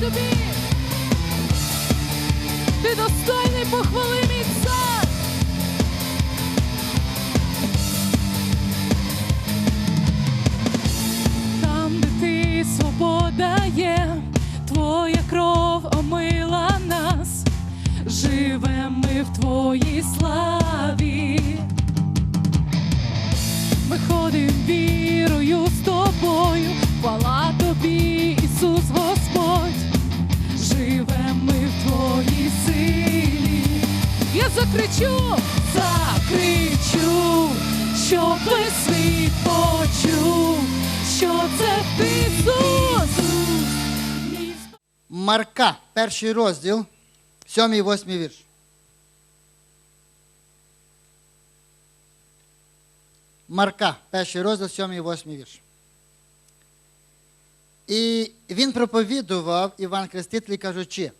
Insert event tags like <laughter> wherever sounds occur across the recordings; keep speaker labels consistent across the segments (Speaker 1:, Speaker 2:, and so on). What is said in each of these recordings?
Speaker 1: тобі! Ти достойний похвали, мій цар! Там, де ти свобода є, твоя кров омила нас, живем ми в твоїй славі. Ми ходим вірою з тобою, хвала тобі, Ісус силі. Я закричу, закричу, щоб весь світ почув, що це Ісус.
Speaker 2: Марка, перший розділ, сьомий восьмий вірш. Марка, перший розділ, сьомий восьмий вірш. І він проповідував Іван Хреститель, кажучи,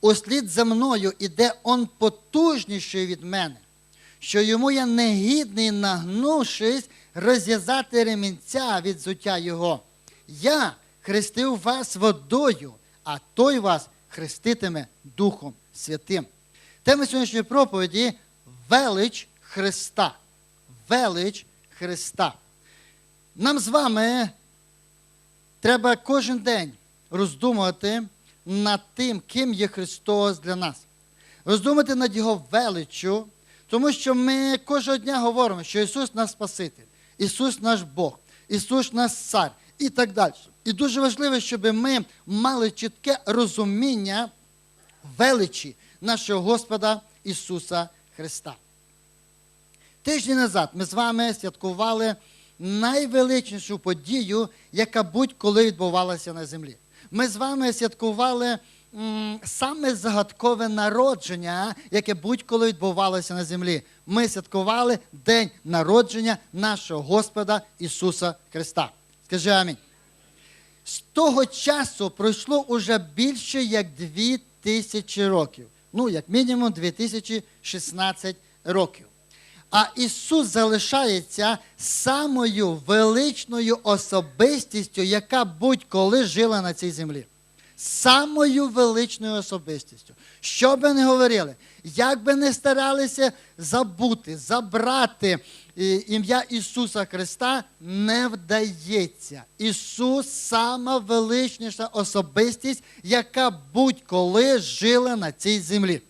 Speaker 2: услід за мною іде он потужніший від мене, що йому я негідний, нагнувшись, розв'язати ремінця від зуття його. Я хрестив вас водою, а той вас хреститиме Духом Святим. Тема сьогоднішньої проповіді велич Христа. Велич Христа. Нам з вами треба кожен день роздумувати над тим, ким є Христос для нас. Роздумати над Його величчю, тому що ми кожного дня говоримо, що Ісус наш Спаситель, Ісус наш Бог, Ісус наш Цар і так далі. І дуже важливо, щоб ми мали чітке розуміння величі нашого Господа Ісуса Христа. Тиждень назад ми з вами святкували найвеличнішу подію, яка будь-коли відбувалася на землі. Ми з вами святкували саме загадкове народження, яке будь-коли відбувалося на землі. Ми святкували день народження нашого Господа Ісуса Христа. Скажи амінь. З того часу пройшло уже більше як дві тисячі років. Ну, як мінімум 2016 років. А Ісус залишається самою величною особистістю, яка будь-коли жила на цій землі. Самою величною особистістю. Що би не говорили, як би не старалися забути, забрати е, ім'я Ісуса Христа, не вдається. Ісус сама величніша особистість, яка будь-коли жила на цій землі.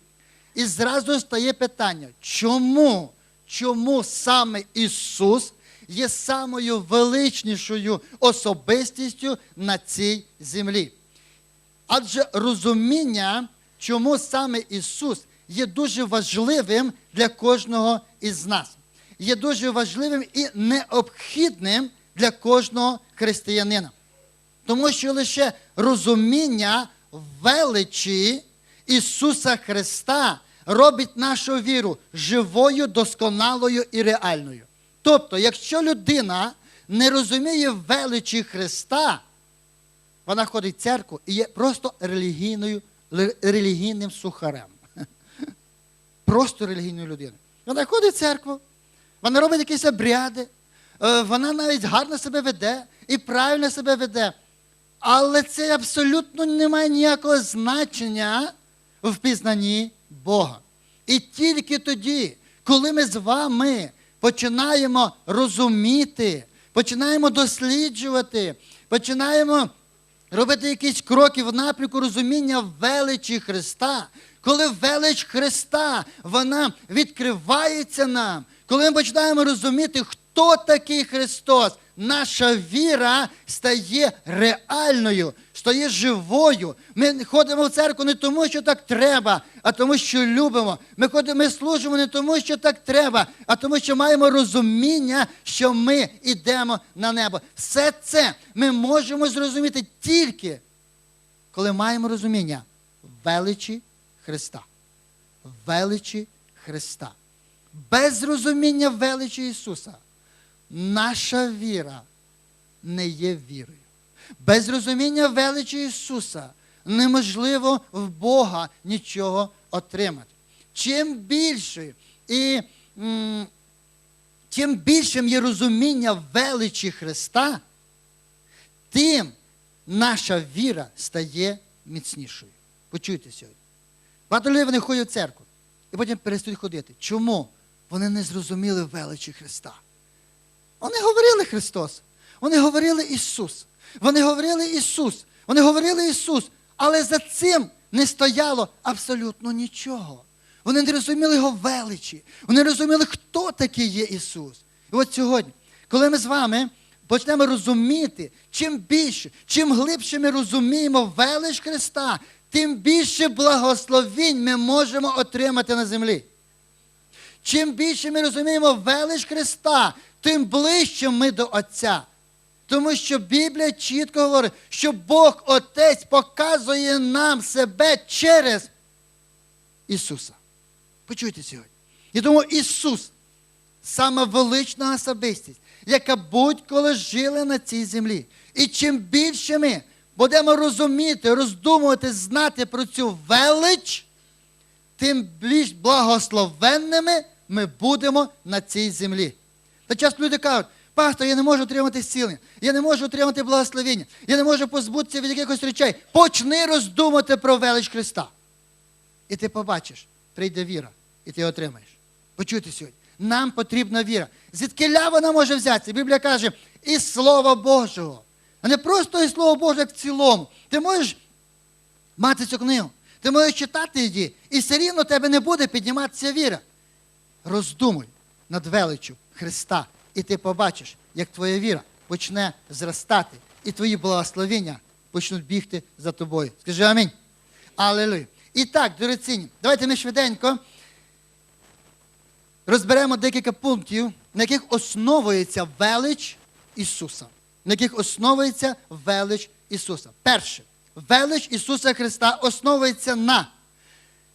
Speaker 2: І зразу стає питання, чому? Чому саме Ісус є самою величнішою особистістю на цій землі? Адже розуміння, чому саме Ісус є дуже важливим для кожного із нас, є дуже важливим і необхідним для кожного християнина. Тому що лише розуміння величі Ісуса Христа робить нашу віру живою, досконалою і реальною. Тобто, якщо людина не розуміє величі Христа, вона ходить в церкву і є просто релігійною, релігійним сухарем. <laughs> Просто релігійною людиною. Вона ходить в церкву, вона робить якісь обряди, е, вона навіть гарно себе веде і правильно себе веде. Але це абсолютно не має ніякого значення в пізнанні Бога. І тільки тоді, коли ми з вами починаємо розуміти, починаємо досліджувати, починаємо робити якісь кроки в напрямку розуміння величі Христа, коли велич Христа вона відкривається нам, коли ми починаємо розуміти, хто такий Христос, наша віра стає реальною, стає живою. Ми ходимо в церкву не тому, що так треба, а тому, що любимо. Ми ходимо, ми служимо не тому, що так треба, а тому, що маємо розуміння, що ми йдемо на небо. Все це ми можемо зрозуміти тільки, коли маємо розуміння величі Христа. Величі Христа. Без розуміння величі Ісуса наша віра не є вірою. Без розуміння величі Ісуса неможливо в Бога нічого отримати. Чим більше і м, чим більшим є розуміння величі Христа, тим наша віра стає міцнішою. Почуйте сьогодні. Багато людей вони ходять в церкву і потім перестають ходити. Чому? Вони не зрозуміли величі Христа. Вони говорили Христос. Вони говорили Ісус. Вони говорили Ісус. Вони говорили Ісус. Але за цим не стояло абсолютно нічого. Вони не розуміли Його величі. Вони не розуміли, хто такий є Ісус. І от сьогодні, коли ми з вами почнемо розуміти, чим більше, чим глибше ми розуміємо велич Христа, тим більше благословінь ми можемо отримати на землі. Чим більше ми розуміємо велич Христа, тим ближче ми до Отця. Тому що Біблія чітко говорить, що Бог Отець показує нам себе через Ісуса. Почуйте сьогодні. І тому Ісус саме велична особистість, яка будь-коли жила на цій землі. І чим більше ми будемо розуміти, роздумувати, знати про цю велич, тим більш благословенними ми будемо на цій землі. Та часто люди кажуть, пастор, я не можу отримати зцілення, я не можу отримати благословення, я не можу позбутися від якихось речей. Почни роздумати про велич Христа. І ти побачиш, прийде віра, і ти отримаєш. Почуйте сьогодні. Нам потрібна віра. Звідкиля вона може взятися? Біблія каже, із Слова Божого. А не просто із Слова Божого, як в цілому. Ти можеш мати цю книгу, ти можеш читати її, і все рівно тебе не буде підніматися віра. Роздумуй над величчю Христа, і ти побачиш, як твоя віра почне зростати, і твої благословення почнуть бігти за тобою. Скажи амінь. Алелуя. І так, дорогоцінні, давайте ми швиденько розберемо декілька пунктів, на яких основується велич Ісуса. На яких основується велич Ісуса. Перше, велич Ісуса Христа основується на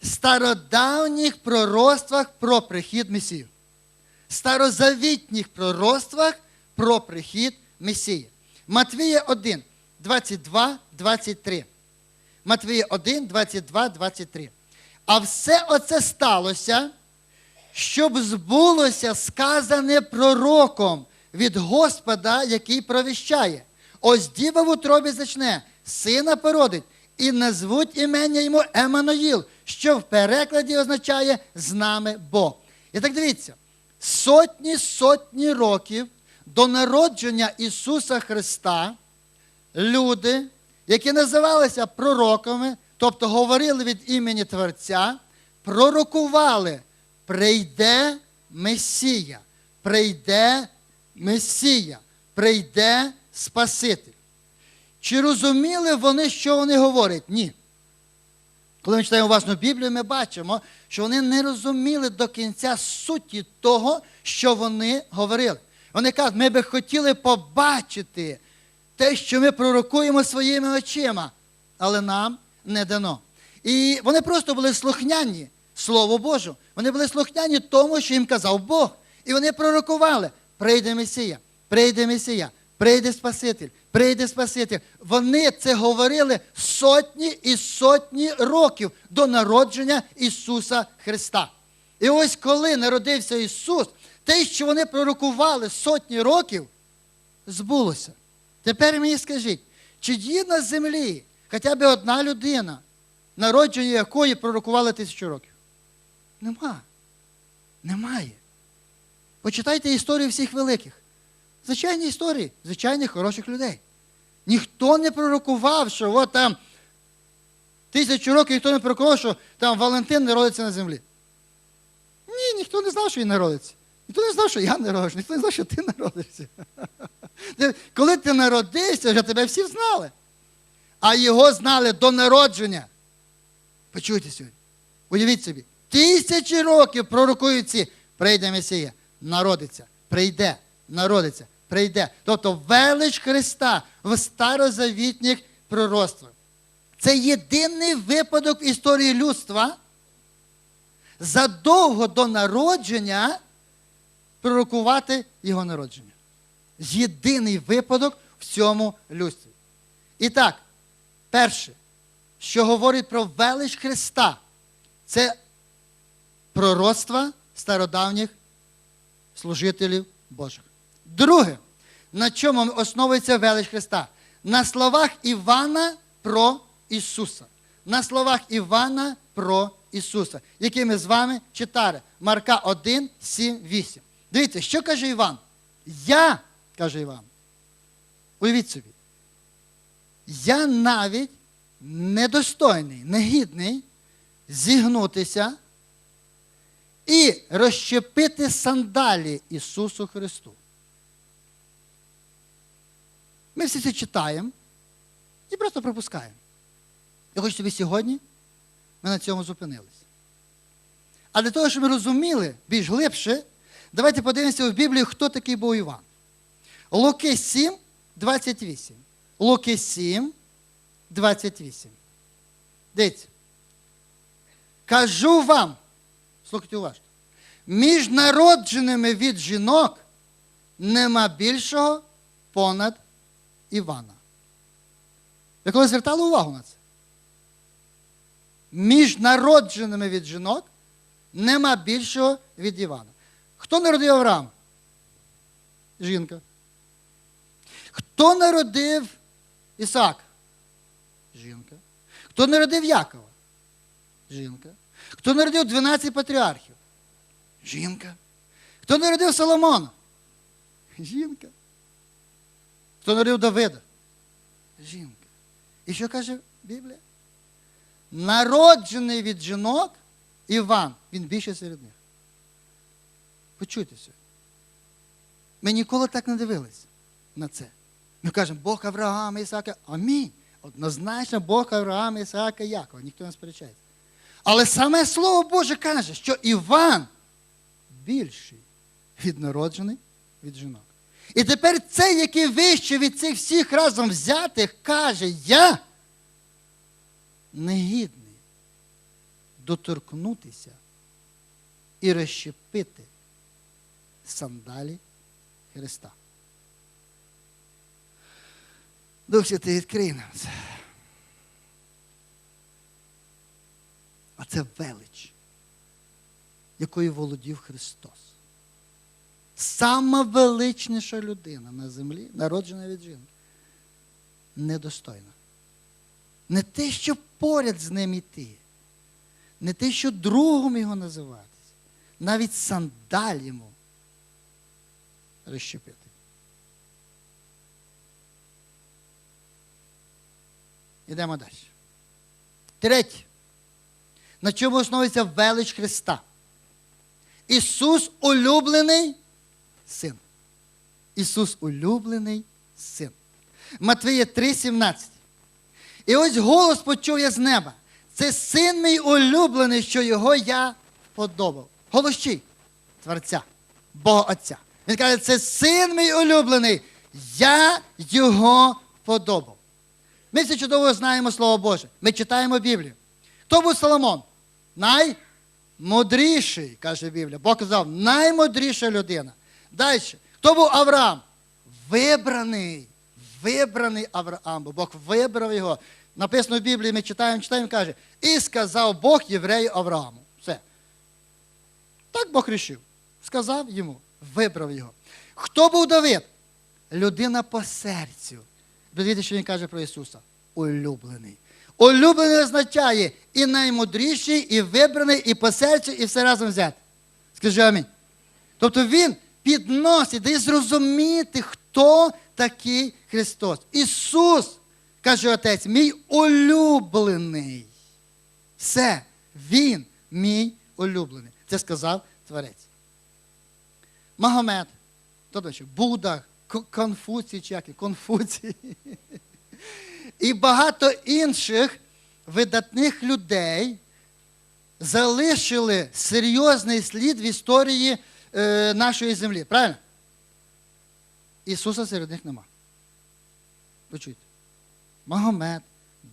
Speaker 2: стародавніх пророцтвах про прихід Месію. Старозавітніх пророцтвах про прихід Месії. Матвія 1, 22, 23. Матвія 1, 22, 23. А все оце сталося, щоб збулося сказане пророком від Господа, який провіщає. Ось діва в утробі зачне, сина породить, і назвуть імення йому Еммануїл, що в перекладі означає з нами Бог. І так дивіться, сотні сотні років до народження Ісуса Христа люди, які називалися пророками, тобто говорили від імені Творця, пророкували, прийде Месія, прийде Месія, прийде Спаситель. Чи розуміли вони, що вони говорять? Ні. Коли ми читаємо уважно Біблію, ми бачимо, що вони не розуміли до кінця суті того, що вони говорили. Вони кажуть, ми би хотіли побачити те, що ми пророкуємо своїми очима, але нам не дано. І вони просто були слухняні Слову Божу. Вони були слухняні тому, що їм казав Бог. І вони пророкували: прийде Месія, прийде Месія, прийде Спаситель, прийде Спаситель. Вони це говорили сотні і сотні років до народження Ісуса Христа. І ось коли народився Ісус, те, що вони пророкували сотні років, збулося. Тепер мені скажіть, чи є на землі хоча б одна людина, народження якої пророкували тисячу років? Нема. Немає. Почитайте історію всіх великих. Звичайні історії, звичайних хороших людей. Ніхто не пророкував, що от там тисячу років ніхто не пророкував, що там Валентин народиться на землі. Ні, ніхто не знав, що він народиться. Ніхто не знав, що я народжусь, ніхто не знав, що ти народишся. Коли ти народився, вже тебе всі знали. А його знали до народження. Почуйте сьогодні. Уявіть собі, тисячі років пророкують ці, прийде Месія, народиться, прийде, народиться, прийде. Тобто велич Христа в старозавітніх пророцтвах. Це єдиний випадок в історії людства задовго до народження пророкувати його народження. Єдиний випадок в цьому людстві. І так, перше, що говорить про велич Христа, це пророцтва стародавніх служителів Божих. Друге, на чому основується велич Христа? На словах Івана про Ісуса. На словах Івана про Ісуса, які ми з вами читали. Марка 1, 7, 8. Дивіться, що каже Іван? Я, каже Іван. Уявіть собі. Я навіть недостойний, негідний зігнутися і розщепити сандалі Ісусу Христу. Ми всі це читаємо і просто пропускаємо. Я хочу, щоб сьогодні ми на цьому зупинилися. А для того, щоб ми розуміли більш глибше, давайте подивимося в Біблію, хто такий був Іван. Луки 7, 28. Луки 7, 28. Дивіться. Кажу вам, слухайте уважно, між народженими від жінок нема більшого понад Івана. Ви коли звертали увагу на це? Між народженими від жінок нема більшого від Івана. Хто народив Авраама? Жінка. Хто народив Ісаак? Жінка. Хто народив Якова? Жінка. Хто народив 12 патріархів? Жінка. Хто народив Соломона? Жінка. Хто народив Давида? Жінка. І що каже Біблія? Народжений від жінок Іван, він більше серед них. Почуйте сьогодні. Ми ніколи так не дивилися на це. Ми кажемо, Бог Авраама, Ісаака. Амінь. Однозначно Бог Авраама, Ісаака, Якова. Ніхто не сперечається. Але саме Слово Боже каже, що Іван більший від народжений від жінок. І тепер цей, який вище від цих всіх разом взятих, каже, я негідний доторкнутися і розщепити сандалі Христа. Дух Святий, відкрий нам це. А це велич, якою володів Христос. Сама величніша людина на землі, народжена від жінки, недостойна. Не те, що поряд з ним іти, не те, що другом його називатися, навіть сандаль йому розщепити. Йдемо далі. Третє. На чому основується велич Христа? Ісус улюблений син. Ісус улюблений син. Матвія 3,17. І ось голос почув я з неба. Це син мій улюблений, що його я подобав. Голос чий? Творця, Бога Отця. Він каже, це син мій улюблений, я його подобав. Ми всі чудово знаємо Слово Боже. Ми читаємо Біблію. Хто був Соломон? Наймудріший, каже Біблія. Бог казав, наймудріша людина. Далі. Хто був Авраам? Вибраний. Вибраний Авраам, бо Бог вибрав його. Написано в Біблії, ми читаємо, читаємо, каже, і сказав Бог єврею Аврааму. Все. Так Бог рішив. Сказав йому, вибрав його. Хто був Давид? Людина по серцю. Дивіться, що він каже про Ісуса. Улюблений. Улюблений означає і наймудріший, і вибраний, і по серцю, і все разом взяти. Скажи амінь. Тобто він підносить, дає зрозуміти, хто такий Христос. Ісус, каже Отець, мій улюблений. Все, Він мій улюблений. Це сказав Творець. Магомед, ще? Будда, Конфуцій, чи як? Конфуцій. І багато інших видатних людей залишили серйозний слід в історії е, нашої землі. Правильно? Ісуса серед них нема. Почуйте. Магомед,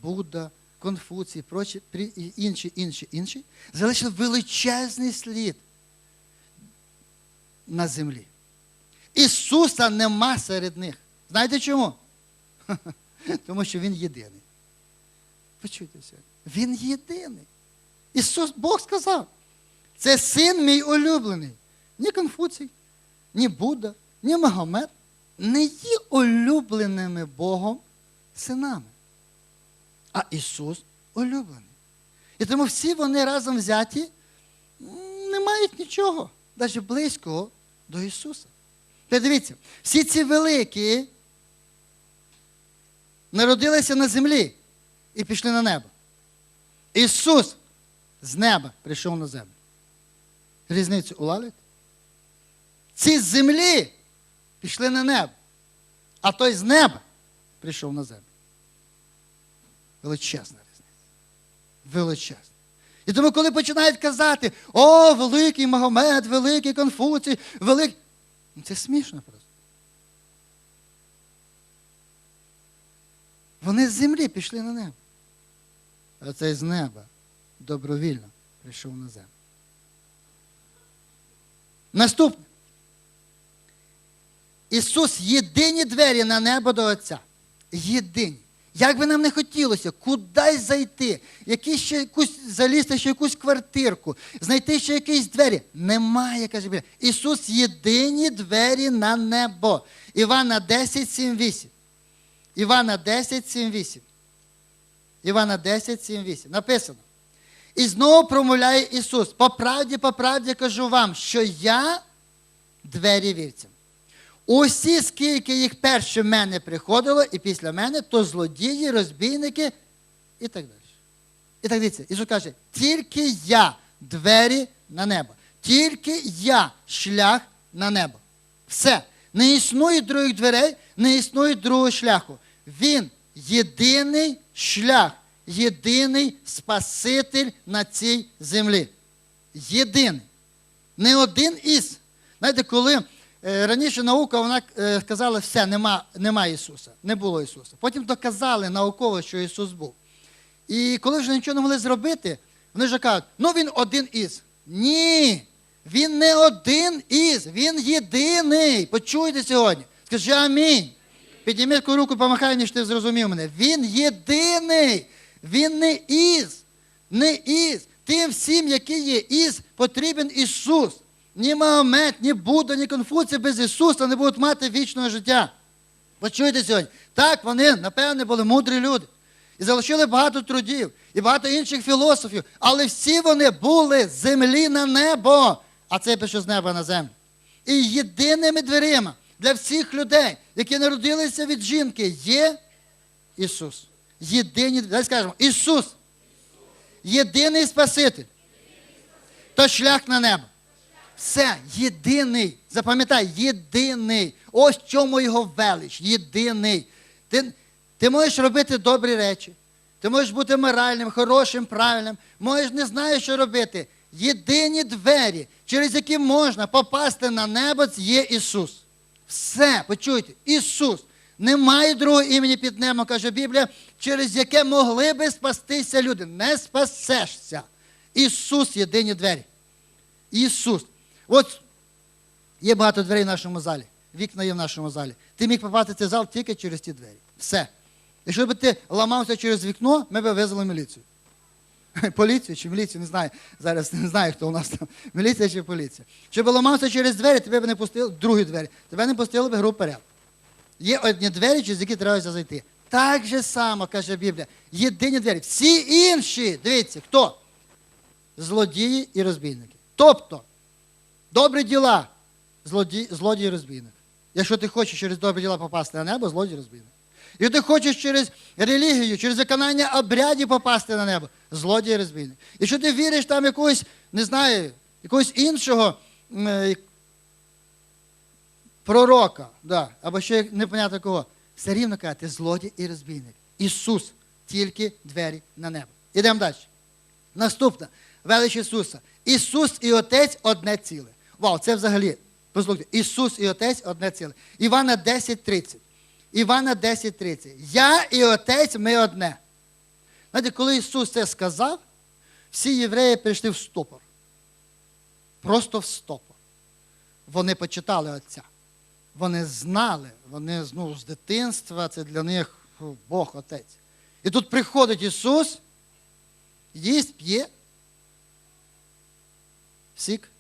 Speaker 2: Будда, Конфуцій, прочі, інші, інші, інші залишили величезний слід на землі. Ісуса нема серед них. Знаєте чому? <laughs> Тому що Він єдиний. Почуйтеся. Він єдиний. Ісус, Бог сказав, це син мій улюблений. Ні Конфуцій, ні Будда, ні Магомед не є улюбленими Богом синами. А Ісус улюблений. І тому всі вони разом взяті не мають нічого, навіть близького до Ісуса. Дивіться, всі ці великі народилися на землі і пішли на небо. Ісус з неба прийшов на землю. Різницю улавлюєте? Ці з землі пішли на небо, а той з неба прийшов на землю. Величезна різниця. Величезна. І тому, коли починають казати, о, великий Магомед, великий Конфуцій, великий. Ну, Це смішно просто. Вони з землі пішли на небо. А цей з неба добровільно прийшов на землю. Наступне. Ісус єдині двері на небо до Отця. Єдині. Як би нам не хотілося, кудись зайти, якісь ще якусь, залізти ще якусь квартирку, знайти ще якісь двері. Немає, каже Біблія. Ісус єдині двері на небо. Івана 10, 7, 8. Івана 10, 7, 8. Івана 10, 7, 8. Написано. І знову промовляє Ісус. По правді, по правді кажу вам, що я двері вівцям. Усі, скільки їх перше мене приходило, і після мене, то злодії, розбійники і так далі. І так дивіться, Ісус каже, тільки я двері на небо, тільки я шлях на небо. Все. Не існує других дверей, не існує другого шляху. Він єдиний шлях, єдиний Спаситель на цій землі. Єдиний. Не один із. Знаєте, коли раніше наука вона е, сказала, все, нема, нема Ісуса, не було Ісуса. Потім доказали науково, що Ісус був. І коли вже нічого не могли зробити, вони вже кажуть, ну він один із. Ні, він не один із, він єдиний. Почуйте сьогодні. Скажи амінь. Підніми руку, помахай, ніж ти зрозумів мене. Він єдиний. Він не із. Не із. Тим всім, які є із, потрібен Ісус. Ні Магомед, ні Будда, ні Конфуцій без Ісуса не будуть мати вічного життя. Почуйте сьогодні. Так, вони, напевне, були мудрі люди. І залишили багато трудів, і багато інших філософів, але всі вони були з землі на небо, а це пише з неба на землю. І єдиними дверима для всіх людей, які народилися від жінки, є Ісус. Єдині, давай скажемо, Ісус. Єдиний Спаситель. То шлях на небо. Все, єдиний. Запам'ятай, єдиний. Ось в чому його велич. Єдиний. Ти, ти можеш робити добрі речі. Ти можеш бути моральним, хорошим, правильним. Можеш не знаєш, що робити. Єдині двері, через які можна попасти на небо, є Ісус. Все, почуйте, Ісус. Немає другого імені під небом, каже Біблія, через яке могли би спастися люди. Не спасешся. Ісус єдині двері. Ісус. От є багато дверей в нашому залі. Вікна є в нашому залі. Ти міг попасти в цей зал тільки через ті двері. Все. Якщо б ти ламався через вікно, ми б визвали міліцію. <laughs> Поліцію чи міліцію, не знаю. Зараз не знаю, хто у нас там. <laughs> Міліція чи поліція. Щоб ламався через двері, тебе б не пустили другі двері. Тебе не пустили б групу порядку. Є одні двері, через які треба зайти. Так же само, каже Біблія, єдині двері. Всі інші, дивіться, хто? Злодії і розбійники. Тобто, добрі діла, злодій, злодій розбійник. Якщо ти хочеш через добрі діла попасти на небо, злодій і розбійник. Якщо ти хочеш через релігію, через виконання обрядів попасти на небо, злодій і розбійник. Якщо ти віриш там якогось, не знаю, якогось іншого е, пророка, да, або ще непонятно кого, все рівно каже, злодій і розбійник. Ісус тільки двері на небо. Ідемо далі. Наступна велич Ісуса. Ісус і Отець одне ціле. Вау, це взагалі. Послухайте, Ісус і Отець одне ціле. Івана 10.30. Івана 10.30. Я і Отець ми одне. Знаєте, коли Ісус це сказав, всі євреї прийшли в стопор. Просто в стопор. Вони почитали Отця. Вони знали, вони ну, з дитинства, це для них Бог Отець. І тут приходить Ісус, їсть, п'є, сік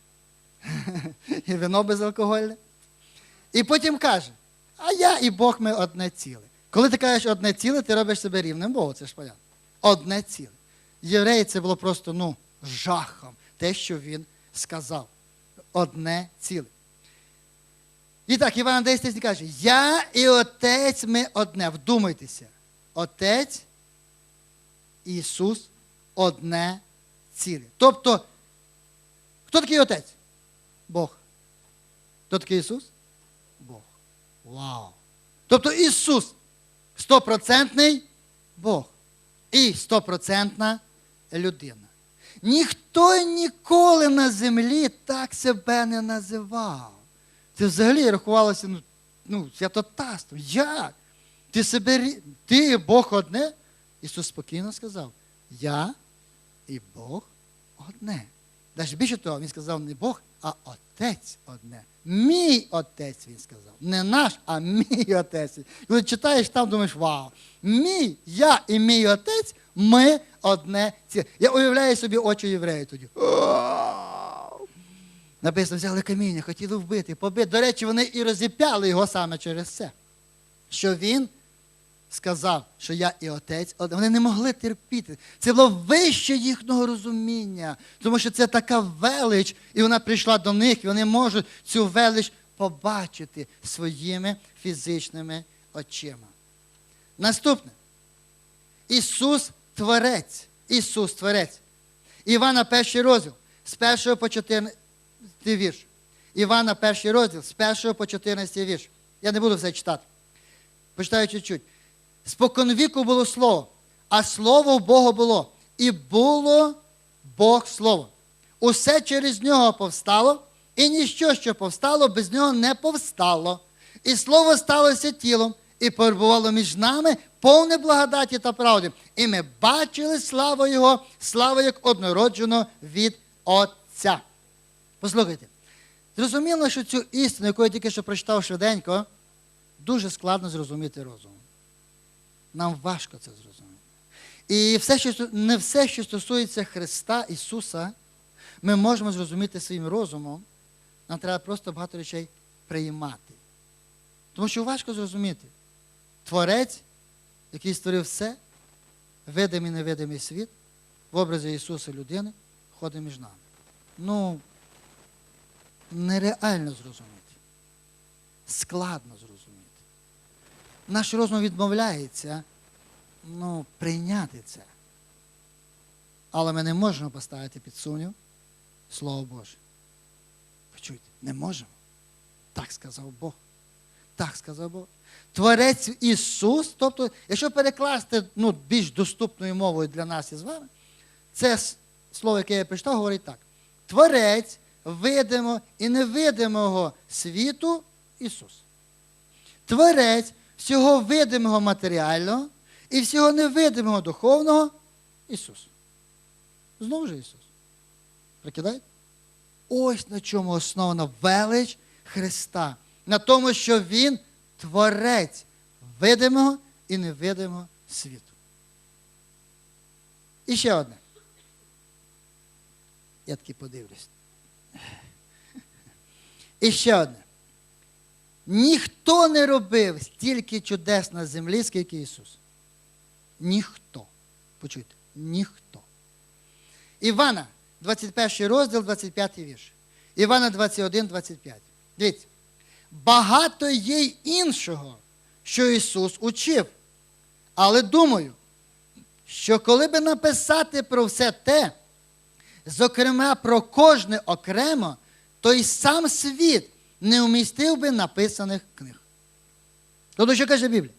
Speaker 2: <laughs> і вино безалкогольне. І потім каже, а я і Бог ми одне ціле. Коли ти кажеш одне ціле, ти робиш себе рівним Богу, це ж понятно. Одне ціле. Євреї це було просто ну, жахом, те, що він сказав. Одне ціле. І так, Іван 10 каже, я і отець ми одне. Вдумайтеся. Отець, Ісус одне ціле. Тобто, хто такий отець? Бог. Хто такий Ісус? Бог. Вау! Тобто Ісус стопроцентний Бог і стопроцентна людина. Ніхто ніколи на землі так себе не називав. Це взагалі рахувалося ну, ну, святотатством. Як? Ти себе ти Бог одне? Ісус спокійно сказав: Я і Бог одне. Навіть більше того, він сказав не Бог, а Отець одне. Мій отець, він сказав. Не наш, а мій отець. Коли читаєш там, думаєш, вау, мій, я і мій отець, ми одне ціле. Я уявляю собі очі євреїв тоді. Написано, взяли каміння, хотіли вбити, побити. До речі, вони і розіп'яли його саме через це. Що він сказав, що я і отець, вони не могли терпіти. Це було вище їхнього розуміння, тому що це така велич, і вона прийшла до них, і вони можуть цю велич побачити своїми фізичними очима. Наступне. Ісус Творець. Ісус Творець. Івана перший розділ з 1 по 14 вірш. Івана перший розділ з 1 по 14 вірш. Я не буду все читати. Почитаю чуть-чуть. Споконвіку було слово, а слово в Бога було. І було Бог слово. Усе через нього повстало, і ніщо, що повстало, без нього не повстало. І слово сталося тілом і перебувало між нами повне благодаті та правди. І ми бачили славу Його, славу як однородженого від Отця. Послухайте, зрозуміло, що цю істину, яку я тільки що прочитав швиденько, дуже складно зрозуміти розумом. Нам важко це зрозуміти. І все, що, не все, що стосується Христа Ісуса, ми можемо зрозуміти своїм розумом. Нам треба просто багато речей приймати. Тому що важко зрозуміти. Творець, який створив все, видимий і невидимий світ, в образі Ісуса людини, ходить між нами. Ну, нереально зрозуміти. Складно зрозуміти. Наш розум відмовляється ну, прийняти це. Але ми не можемо поставити під сумнів Слово Боже. Почуйте, не можемо. Так сказав Бог. Так сказав Бог. Творець Ісус, тобто, якщо перекласти ну, більш доступною мовою для нас із вами, це слово, яке я прочитав, говорить так. Творець видимого і невидимого світу Ісус. Творець всього видимого матеріального і всього невидимого духовного Ісус. Знову ж Ісус. Прикидаєте? Ось на чому основана велич Христа. На тому, що Він творець видимого і невидимого світу. І ще одне. Я таки подивлюсь. І ще одне. Ніхто не робив стільки чудес на землі, скільки Ісус. Ніхто. Почуйте, ніхто. Івана, 21 розділ, 25 вірш. Івана 21, 25. Дивіться. Багато є й іншого, що Ісус учив. Але думаю, що коли би написати про все те, зокрема про кожне окремо, то й сам світ не вмістив би написаних книг. Тобто, що каже Біблія?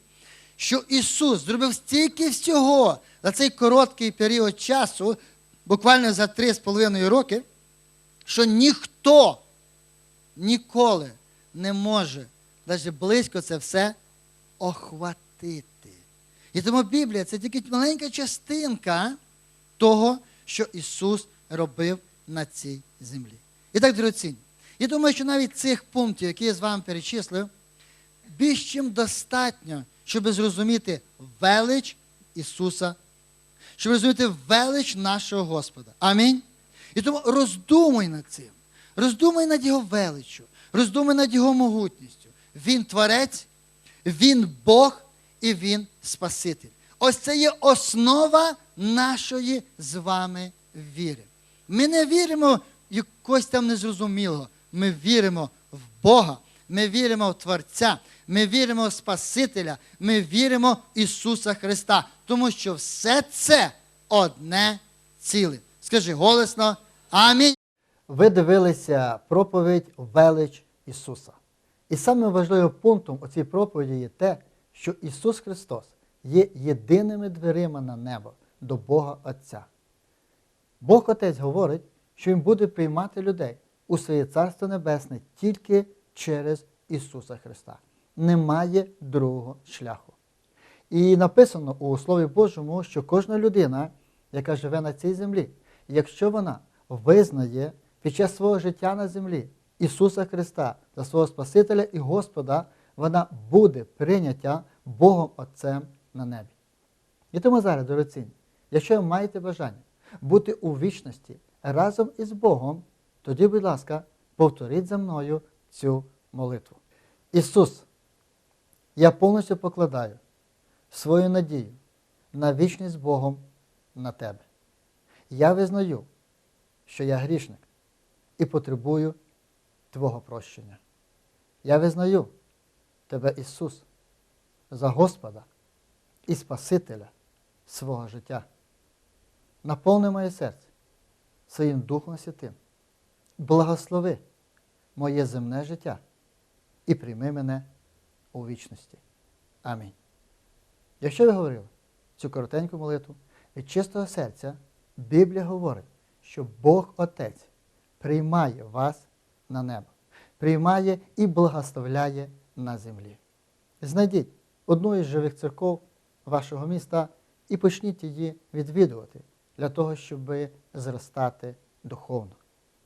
Speaker 2: Що Ісус зробив стільки всього за цей короткий період часу, буквально за три з половиною роки, що ніхто ніколи не може навіть близько це все охватити. І тому Біблія це тільки маленька частинка того, що Ісус робив на цій землі. І так, дорогоцінні, я думаю, що навіть цих пунктів, які я з вами перечислив, більш чим достатньо, щоб зрозуміти велич Ісуса, щоб розуміти велич нашого Господа. Амінь. І тому роздумуй над цим, роздумуй над Його величчю, роздумуй над Його могутністю, Він творець, Він Бог і Він Спаситель. Ось це є основа нашої з вами віри. Ми не віримо в якось там незрозумілого. Ми віримо в Бога, ми віримо в Творця, ми віримо в Спасителя, ми віримо в Ісуса Христа, тому що все це одне ціле. Скажи голосно Амінь. Ви дивилися проповідь Велич Ісуса. І самим важливим пунктом у цій проповіді є те, що Ісус Христос є єдиними дверима на небо до Бога Отця. Бог Отець говорить, що Він буде приймати людей у своє Царство Небесне тільки через Ісуса Христа. Немає другого шляху. І написано у Слові Божому, що кожна людина, яка живе на цій землі, якщо вона визнає під час свого життя на землі Ісуса Христа за свого Спасителя і Господа, вона буде прийнята Богом Отцем на небі. І тому зараз, дорогоцінні, якщо ви маєте бажання бути у вічності разом із Богом, тоді, будь ласка, повторіть за мною цю молитву. Ісус, я повністю покладаю свою надію на вічність з Богом на Тебе. Я визнаю, що я грішник і потребую Твого прощення. Я визнаю Тебе, Ісус, за Господа і Спасителя свого життя. Наповни моє серце своїм Духом Святим. Благослови моє земне життя і прийми мене у вічності. Амінь. Якщо ви говорили цю коротеньку молитву від чистого серця, Біблія говорить, що Бог Отець приймає вас на небо, приймає і благословляє на землі. Знайдіть одну із живих церков вашого міста і почніть її відвідувати для того, щоб зростати духовно.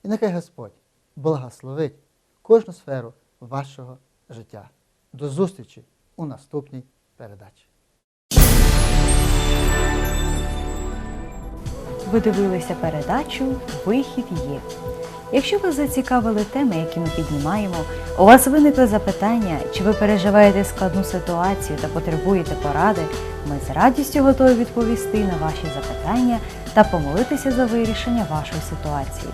Speaker 2: І нехай Господь благословить кожну сферу вашого життя. До зустрічі у наступній передачі.
Speaker 3: Ви дивилися передачу Вихід є. Якщо вас зацікавили теми, які ми піднімаємо, у вас виникли запитання, чи ви переживаєте складну ситуацію та потребуєте поради, ми з радістю готові відповісти на ваші запитання та помолитися за вирішення вашої ситуації.